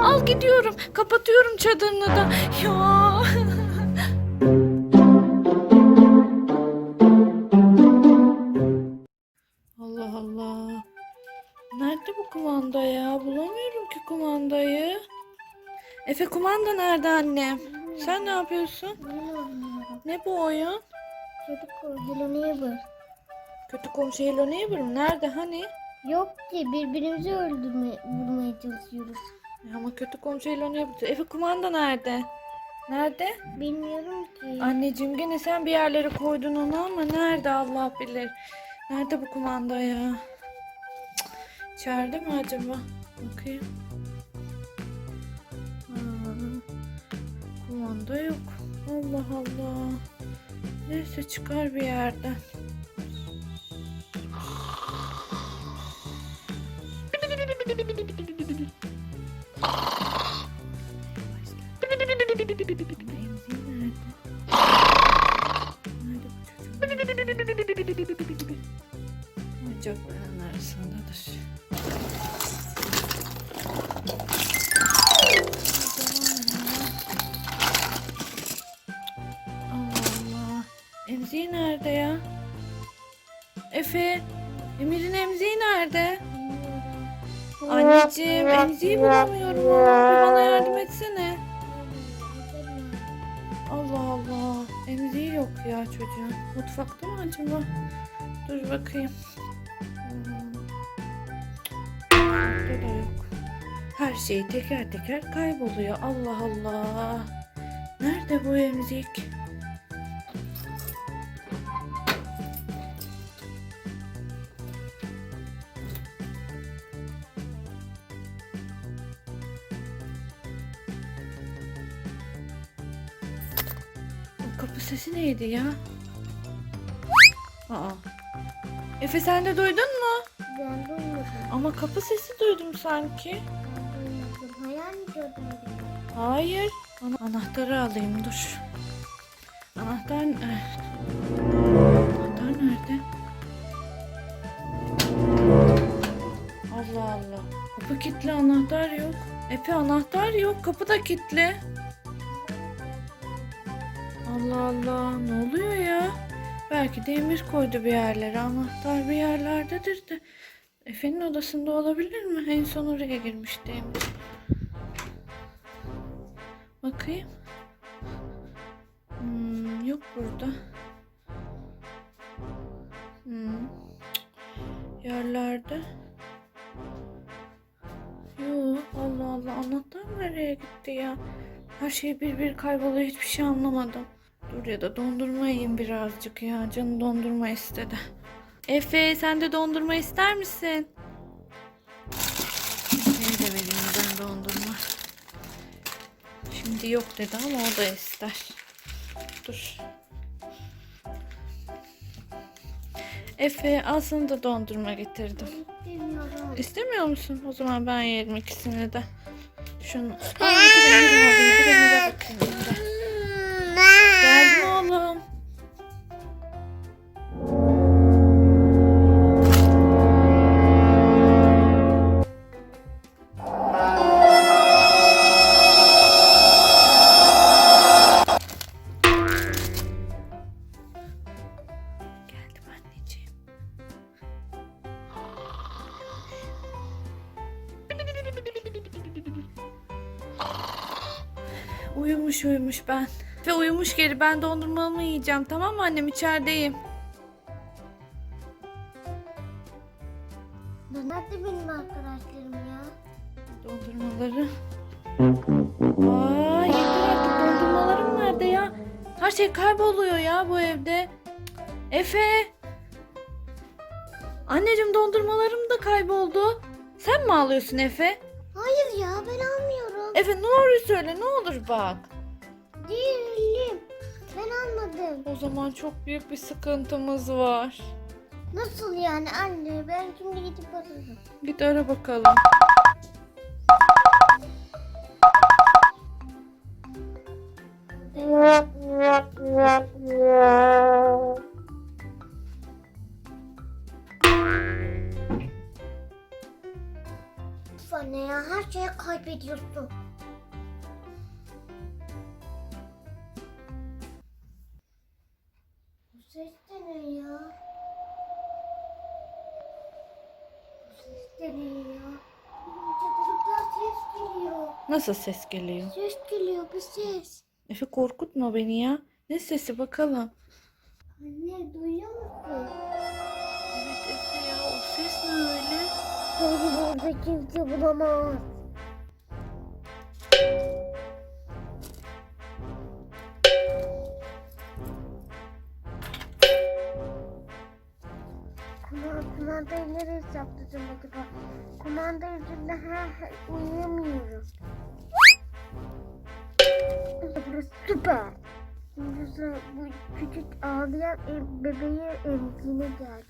Al gidiyorum. Kapatıyorum çadırını da. Ya. Allah Allah. Nerede bu kumanda ya? Bulamıyorum ki kumandayı. Efe kumanda nerede annem? Sen ne yapıyorsun? Ne bu oyun? Çocuk o Hello Neighbor. Kötü komşu Hello Neighbor mu? Nerede hani? Yok ki birbirimizi öldürmeye vurmaya çalışıyoruz. Ya Ama kötü komşu Hello Neighbor. Efe kumanda nerede? Nerede? Bilmiyorum ki. Anneciğim gene sen bir yerlere koydun onu ama nerede Allah bilir. Nerede bu kumanda ya? Cık, İçeride mi acaba? Bakayım. Aa, kumanda yok. Allah Allah. Neyse çıkar bir yerden. Oyuncakların arasındadır. Emziği nerede ya? Efe, Emir'in emziği nerede? Anneciğim, emziği bulamıyorum. Bir bana yardım etsene. Allah Allah. Emziği yok ya çocuğun. Mutfakta mı acaba? Dur bakayım. Her şey teker teker kayboluyor. Allah Allah. Nerede bu emzik? Kapı sesi neydi ya? Aa. Efe sen de duydun mu? Ben duymadım. Ama kapı sesi duydum sanki. Ben duymadım. Hayal mi gördün? Hayır. Ana anahtarı alayım dur. Anahtar eh. Anahtar nerede? Allah Allah. Kapı kilitli anahtar yok. Efe anahtar yok. Kapı da kilitli. Allah Allah. Ne oluyor ya? Belki de Emir koydu bir yerlere. Anahtar bir yerlerdedir de. Efe'nin odasında olabilir mi? En son oraya girmişti Emir. Bakayım. Hmm, yok burada. Hmm. Yerlerde. Yok Allah Allah anahtar nereye gitti ya? Her şey bir bir kayboluyor hiçbir şey anlamadım. Dur ya da dondurma yiyeyim birazcık ya. Canım dondurma istedi. Efe sen de dondurma ister misin? Efe'ye de vereyim ben dondurma. Şimdi yok dedi ama o da ister. Dur. Efe aslında dondurma getirdim. Bilmiyorum. İstemiyor musun? O zaman ben yerim ikisini de. Şunu. Aa, Uyumuş uyumuş ben. Ve uyumuş geri ben dondurmamı yiyeceğim tamam mı annem içerideyim. Nerede benim arkadaşlarım ya? Dondurmaları. Aa yeter artık dondurmalarım nerede ya? Her şey kayboluyor ya bu evde. Efe. Anneciğim dondurmalarım da kayboldu. Sen mi alıyorsun Efe? Hayır ya ben almıyorum. Efe ne olur söyle ne olur bak. Değilim. Ben almadım. O zaman çok büyük bir sıkıntımız var. Nasıl yani anne? Ben şimdi gidip ararım. Git ara bakalım. Ses de ne ya? Bu ses de ne ya? Çadırımdan ses geliyor. Nasıl ses geliyor? Ses geliyor bir ses. Efe korkutma beni ya. Ne sesi bakalım. Anne duyuyor musun? Evet Efe ya o ses ne öyle? Beni burada kimse bulamaz. Kumandayı nereye sakladım acaba? Kumanda yüzünden her, her uyuyamıyorum. Burası süper. Burası bu küçük ağlayan ev, bebeği emziğine geldi.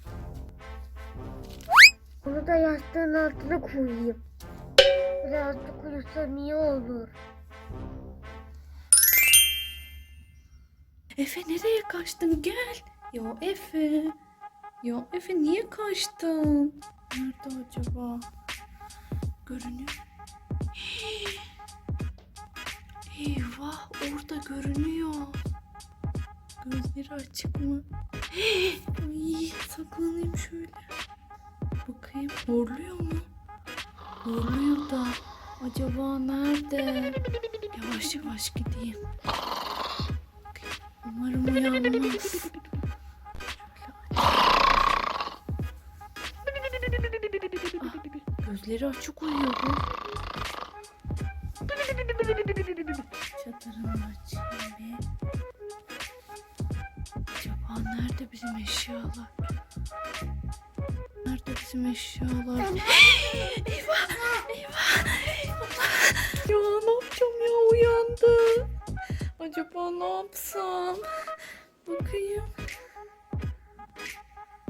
Onu da yastığın altına koyayım. Birazcık uyusam iyi olur. Efe nereye kaçtın gel. Ya Efe. Ya Efe niye kaçtın? Nerede acaba? Görünüyor. Hii. Eyvah orada görünüyor. Gözleri açık mı? Hii. Ay, saklanayım şöyle. Bakayım horluyor mu? Horluyor da. Acaba nerede? Yavaş yavaş gideyim. Umarım uyanmaz. Gözleri açık uyuyor bu. Çadırını. Acaba nerede bizim eşyalar? Nerede bizim eşyalar? eyvah! Eyvah! Ya ne yapacağım ya uyandı. Acaba ne yapsam? Bakayım.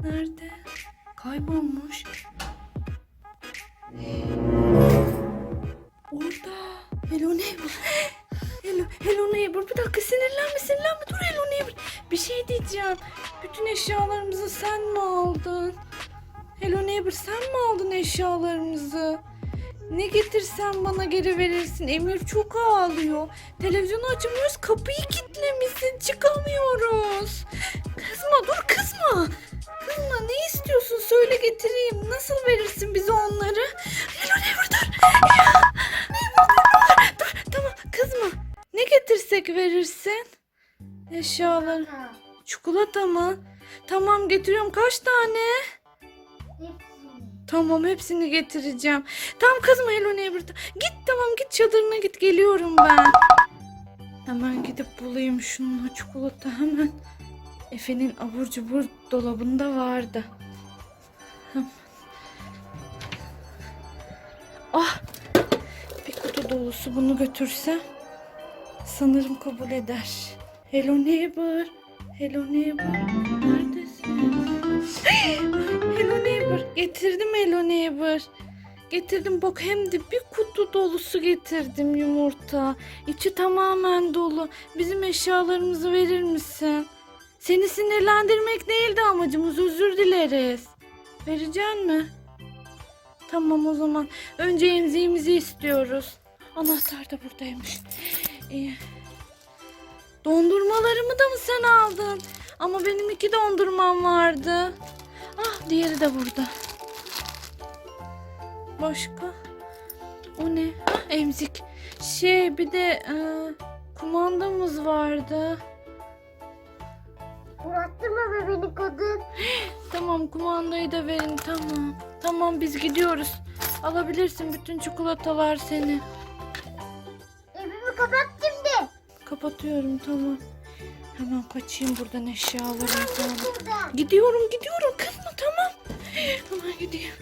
Nerede? Kaybolmuş. Eşyalarımızı sen mi aldın? Hello neighbor sen mi aldın eşyalarımızı? Ne getirsen bana geri verirsin. Emir çok ağlıyor. Televizyonu açamıyoruz. Kapıyı kilitlemişsin. Çıkamıyoruz. Kızma dur kızma. Kızma ne istiyorsun söyle getireyim. Nasıl verirsin bize onları? Hello neighbor dur. Neighbor dur, dur. Tamam kızma. Ne getirsek verirsin? Eşyalar. Ha, Çikolata mı? Tamam getiriyorum. Kaç tane? hepsini. Tamam hepsini getireceğim. Tamam kızma Hello Neighbor. Git tamam git çadırına git geliyorum ben. Hemen gidip bulayım şununla çikolata hemen. Efe'nin abur cubur dolabında vardı. Ah bir kutu dolusu bunu götürsem sanırım kabul eder. Hello Neighbor. Hello Neighbor. Hello Neighbor. Getirdim Hello Neighbor. Getirdim bak hem de bir kutu dolusu getirdim yumurta. İçi tamamen dolu. Bizim eşyalarımızı verir misin? Seni sinirlendirmek değildi amacımız. Özür dileriz. Vereceksin mi? Tamam o zaman. Önce emziğimizi istiyoruz. Anahtar da buradaymış. İyi. Dondurmalarımı da mı sen aldın? Ama benim iki dondurmam vardı. Diğeri de burada. Başka? O ne? Ah, emzik. Şey bir de e, kumandamız vardı. Bıraktırma be beni kadın. Tamam kumandayı da verin tamam. Tamam biz gidiyoruz. Alabilirsin bütün çikolatalar seni. Evimi kapat şimdi. Kapatıyorum tamam. Hemen kaçayım buradan eşyalarımı. Gidiyorum gidiyorum kızma tamam. Hemen gideyim.